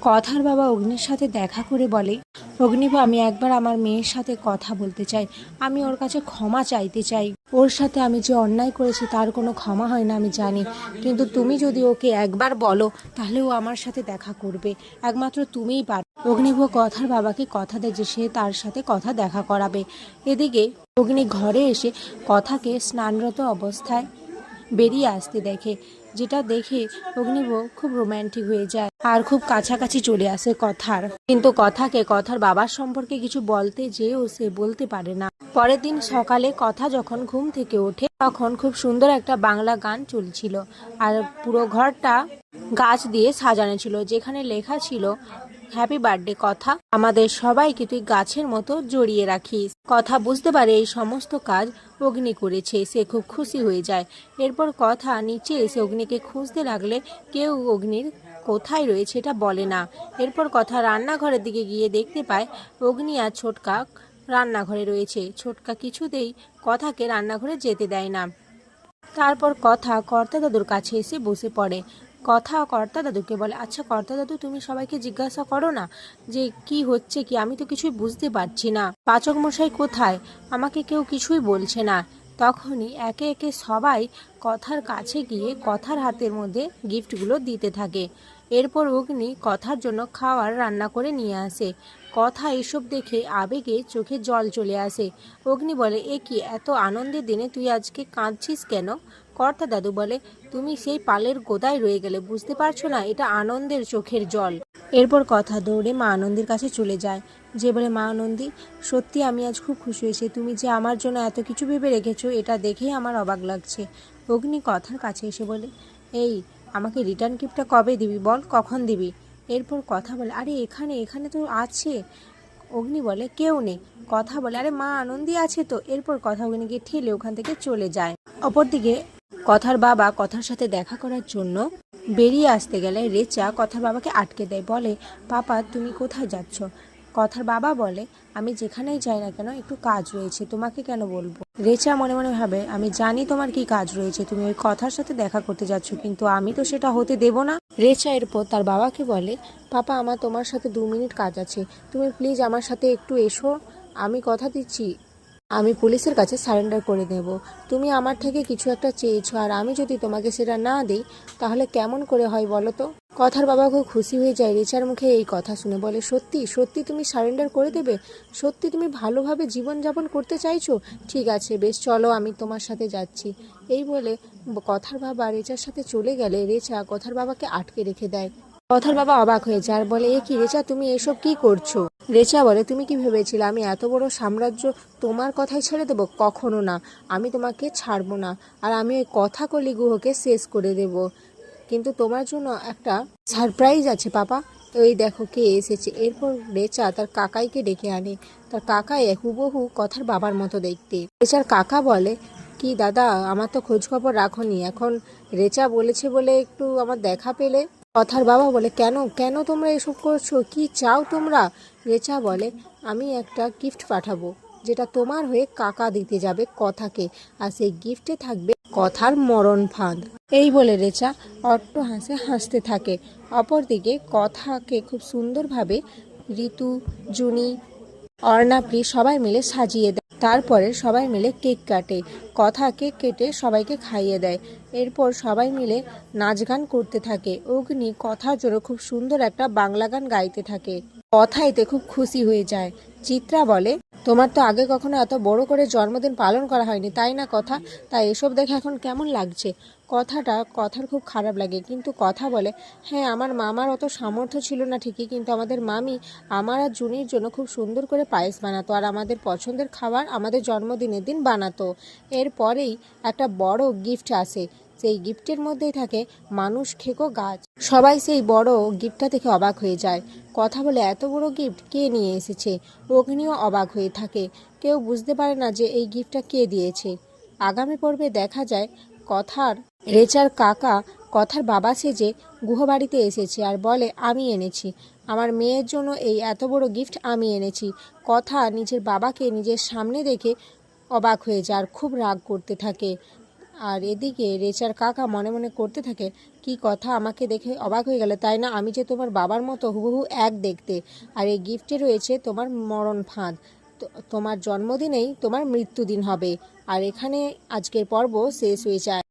কথার বাবা অগ্নির সাথে দেখা করে বলে, অগ্নিব, আমি একবার আমার মেয়ের সাথে কথা বলতে চাই। আমি ওর কাছে ক্ষমা চাইতে চাই। ওর সাথে আমি যে অন্যায় করেছি তার কোনো ক্ষমা হয় না, আমি জানি। কিন্তু তুমি যদি ওকে একবার বলো, তাহলে ও আমার সাথে দেখা করবে। একমাত্র তুমিই পার অগ্নিভ কথার বাবাকে কথা দেয় যে সে তার সাথে কথা দেখা করাবে। এদিকে অগ্নি ঘরে এসে কথাকে স্নানরত অবস্থায় বেরিয়ে আসতে দেখে। যেটা দেখে অগ্নিব খুব রোম্যান্টিক হয়ে যায় আর খুব কাছাকাছি চলে আসে কথার। কিন্তু কথাকে, কথার বাবার সম্পর্কে কিছু বলতে যেও সে বলতে পারে না। পরের দিন সকালে কথা যখন ঘুম থেকে ওঠে, তখন খুব সুন্দর একটা বাংলা গান চলছিল। আর পুরো ঘরটা গাছ দিয়ে সাজানো ছিল, যেখানে লেখা ছিল হ্যাপি বার্থডে কথা। আমাদের সবাইকে তুই গাছের মতো জড়িয়ে রাখিস। কথা বুঝতে পারে এই সমস্ত কাজ অগ্নি করেছে, সে খুব খুশি হয়ে যায়। এরপর কথা নিচে এসে অগ্নিকে খুঁজতে লাগলে কেউ অগ্নির কোথায় রয়েছে এটা বলে না। এরপর কথা রান্নাঘরের দিকে গিয়ে দেখতে পায় অগ্নি আর ছোটকা রান্নাঘরে রয়েছে। ছোটকা কিছুতেই কথাকে রান্নাঘরে যেতে দেয় না। তারপর কথা কর্তা দাদুর কাছে এসে বসে পড়ে। কথা কর্তা দাদুকে বলে আচ্ছা কর্তা দাদু, তুমি সবাইকে জিজ্ঞাসা করো না যে কি হচ্ছে কি? আমি তো কিছুই বুঝতে পারছি না। পাচক মশাই কোথায়? আমাকে কেউ কিছুই বলছে না। তখনই একে একে সবাই কথার কাছে গিয়ে কথার হাতের মধ্যে গিফটগুলো দিতে থাকে। এরপর অগ্নি কথার জন্য খাওয়ার রান্না করে নিয়ে আসে। কথা এসব দেখে আবেগে চোখে জল চলে আসে। অগ্নি বলে, এ কি, এত আনন্দের দিনে তুই আজকে কাঁদছিস কেন? কর্তা দাদু বলে, তুমি সেই পালের গোদায় রয়ে গেলে, বুঝতে পারছ না? এটা আনন্দের চোখের জল। এরপর কথা দৌড়ে মা আনন্দের কাছে চলে যায়। যে বলে, মা আনন্দি, সত্যি আমি আজ খুব খুশি হয়েছি। তুমি যে আমার জন্য এত কিছু ভেবে রেখেছো, এটা দেখেই আমার অবাক লাগছে। অগ্নি কথার কাছে এসে বলে, এই, আমাকে রিটার্ন গিফটটা কবে দিবি বল? কখন দিবি? এরপর কথা বলে, আরে, এখানে এখানে তো আছে। অগ্নি বলে, কেউ নেই। কথা বলে, আরে, মা আনন্দি আছে তো? এরপর কথা অগ্নিকে ঠেলে ওখান থেকে চলে যায়। অপরদিকে কথার বাবা কথার সাথে দেখা করার জন্য বেরিয়ে আসতে গেলে রেচা কথার বাবাকে আটকে দেয়, বলে, পাপা, তুমি কোথায় যাচ্ছ? কথার বাবা বলে, আমি যেখানেই যাই না কেন, একটু কাজ রয়েছে, তোমাকে কেন বলব? রেচা মনে মনে ভাবে, আমি জানি তোমার কি কাজ রয়েছে, তুমি ওই কথার সাথে দেখা করতে যাচ্ছ, কিন্তু আমি তো সেটা হতে দেব না। রেচা এরপর তার বাবাকে বলে, পাপা, আমার তোমার সাথে দু মিনিট কাজ আছে, তুমি প্লিজ আমার সাথে একটু এসো, আমি কথা দিচ্ছি আমি পুলিশের কাছে সারেন্ডার করে দেব তুমি আমার থেকে কিছু একটা চেয়েছো আর আমি যদি তোমাকে সেটা না দিই, তাহলে কেমন করে হয় বলো তো? কথার বাবা খুব খুশি হয়ে যায় রিচার মুখে এই কথা শুনে। বলে, সত্যি সত্যি তুমি সারেন্ডার করে দেবে? সত্যি তুমি ভালোভাবে জীবনযাপন করতে চাইছো? ঠিক আছে, বেশ, চলো আমি তোমার সাথে যাচ্ছি। এই বলে কথার বাবা রেচার সাথে চলে গেলে রেচা কথার বাবাকে আটকে রেখে দেয়। কথার বাবা অবাক হয়ে যায় আর বলে, এ কি রেচা, তুমি এসব কি করছ? রেচা বলে, তুমি কি ভেবেছিলে আমি এত বড় সাম্রাজ্য তোমার কথাই ছেড়ে দেবো? কখনো না। আমি তোমাকে ছাড়বো না। আর আমি ওই কথা কলি গুহকে শেষ করে দেব। কিন্তু তোমার জন্য একটা সারপ্রাইজ আছে পাপা। ওই দেখো কে এসেছে। এরপর রেচা তার কাকাইকে ডেকে আনে। তার কাকাই হুবহু কথার বাবার মতো দেখতে। রেচার কাকা বলে, কি দাদা, আমার তো খোঁজ খবর রাখোনি। এখন রেচা বলেছে বলে একটু আমার দেখা পেলে? কথার বাবা বলে, কেন কেন তোমরা এসব করছ? কি চাও তোমরা? রেচা বলে, আমি একটা গিফট পাঠাবো, যেটা তোমার হয়ে কাকা দিতে যাবে কথাকে, আর সেই গিফটে থাকবে কথার মরণ ফাঁদ। এই বলে রেচা অট্ট হাসে হাসতে থাকে। অপরদিকে কথাকে খুব সুন্দরভাবে ঋতু, জুনি অর্ণাপ্রি সবাই মিলে সাজিয়ে দেয়। তারপরে সবাই মিলে কেক কাটে। কথা কেক কেটে সবাইকে খাইয়ে দেয়। এরপর সবাই মিলে নাচ গান করতে থাকে। অগ্নি কথা জোরে খুব সুন্দর একটা বাংলা গান গাইতে থাকে। কথা এতে খুব খুশি হয়ে যায়। চিত্রা বলে তোমার তো আগে কখনো এত বড় করে জন্মদিন পালন করা হয়নি, তাই না কথা? তাই এসব দেখে এখন কেমন লাগছে? কথাটা কথার খুব খারাপ লাগে, কিন্তু কথা বলে হ্যাঁ আমার মামার অত সামর্থ্য ছিল না ঠিকই, কিন্তু আমাদের মামি আমার আর জুনির জন্য খুব সুন্দর করে পায়েস বানাতো আর আমাদের পছন্দের খাবার আমাদের জন্মদিনের দিন বানাতো। এরপরেই একটা বড় গিফট আসে সেই গিফটের মধ্যেই থাকে মানুষ খেকো গাছ। সবাই সেই বড় গিফটটা দেখে অবাক হয়ে যায়। কথা বলে এত বড় গিফট কে নিয়ে এসেছে? অগ্নিও অবাক হয়ে থাকে। কেউ বুঝতে পারে না যে এই গিফটটা কে দিয়েছে। আগামী পর্বে দেখা যায় কথার রেচার কাকা কথার বাবা সেজে গুহবাড়িতে এসেছে আর বলে, আমি এনেছি। আমার মেয়ের জন্য এই এত বড় গিফট আমি এনেছি। কথা নিজের বাবাকে নিজের সামনে দেখে অবাক হয়ে যায় আর খুব রাগ করতে থাকে। আর এদিকে রেচার কাকা মনে মনে করতে থাকে, কি কথা আমাকে দেখে অবাক হয়ে গেল, তাই না? আমি যে তোমার বাবার মতো হুবহু এক দেখতে। আর এই গিফটে রয়েছে তোমার মরণ ফাঁদ। তোমার জন্মদিনেই তোমার মৃত্যুদিন হবে। আর এখানে আজকের পর্ব শেষ হয়ে যায়।